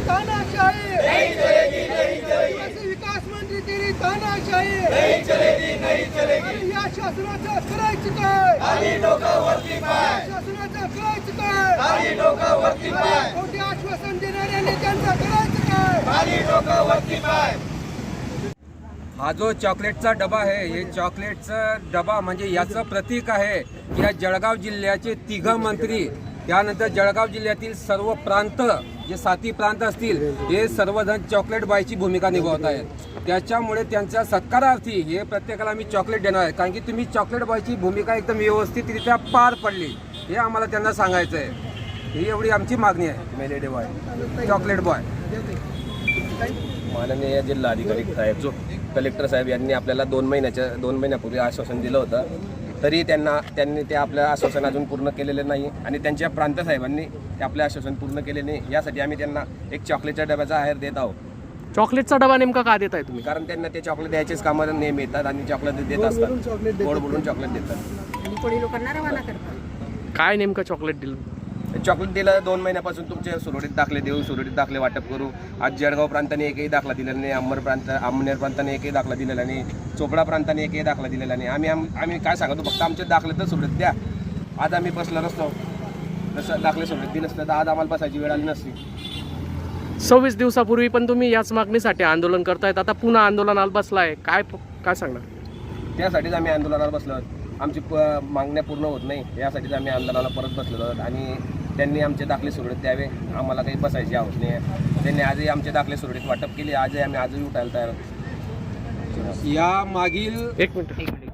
तानाशाही. आदिवासी विकास मंत्री तेरी तानाशाही. अरे या शासनाचं करायचं काय या शासनाचं करायचं काय खोटे आश्वासन देणाऱ्या नेत्यांचं करायचं काय हा जो चॉकलेटचा डबा आहे हे चॉकलेटचा डबा म्हणजे याचं प्रतीक आहे. या जळगाव जिल्ह्याचे तिघ मंत्री त्यानंतर जळगाव जिल्ह्यातील सर्व प्रांत जे साती प्रांत असतील हे सर्वजण चॉकलेट बायची भूमिका निभावत आहेत. त्याच्यामुळे त्यांच्या सत्कारार्थी हे प्रत्येकाला आम्ही चॉकलेट देणार आहे. कारण की तुम्ही चॉकलेट बॉयची भूमिका एकदम व्यवस्थितरित्या पार पडली हे आम्हाला त्यांना सांगायचं आहे ही एवढी आमची मागणी आहे. मेलेडे बॉय चॉकलेट बॉय माननीय जिल्हाधिकारी साहेब जो कलेक्टर साहेब यांनी आपल्याला दोन महिन्याच्या दोन महिन्यापूर्वी आश्वासन दिलं होतं. तरी त्यांना त्यांनी ते आपलं आश्वासन अजून पूर्ण केलेलं नाही. आणि त्यांच्या प्रांत साहेबांनी ते आपलं आश्वासन पूर्ण केले नाही. यासाठी आम्ही त्यांना एक चॉकलेटच्या डब्याचा आहेर देत आहोत. चॉकलेटचा डबा नेमका का देताय तुम्ही? कारण त्यांना ते चॉकलेट द्यायचेच कामं नेहमी येतात आणि चॉकलेट देत असतात. गोड बोलून चॉकलेट देतात. आणि कोणी लोकांना रवाना करतात. काय नेमकं चॉकलेट दिलं? चॉकलेट दिलं दोन महिन्यापासून तुमचे सुरळीत दाखले देऊ सुरळीत दाखले वाटप करू. आज जळगाव प्रांताने एकही दाखला दिलेला नाही अंबर प्रांत अमनेर प्रांताने एकही दाखला दिलेला नाही चोपडा प्रांताने एकही दाखला दिलेला नाही. आम्ही आम- आम्ही काय सांगतो फक्त आमचे दाखले तर सुरळीत द्या. आज आम्ही बसलो नसतो. तसं दाखले सुरळीत दिलं असतं तर आज आम्हाला बसायची वेळ आली नसती. सव्वीस दिवसापूर्वी पण तुम्ही याच मागणीसाठी आंदोलन करतायत. आता पुन्हा आंदोलनाला बसलाय. काय काय सांगणार? त्यासाठीच आम्ही आंदोलनाला बसलो आहोत. आमची प मागण्या पूर्ण होत नाही. यासाठीच आम्ही आंदोलनाला परत बसलेलो आहोत. आणि त्यांनी आमचे दाखले सुरळीत द्यावे. आम्हाला काही बसायची आवड नाही आहे. त्यांनी आजही आमचे दाखले सुरळीत वाटप केले. आजही आम्ही आजही उठायला तयार या मागील एक मिनिट.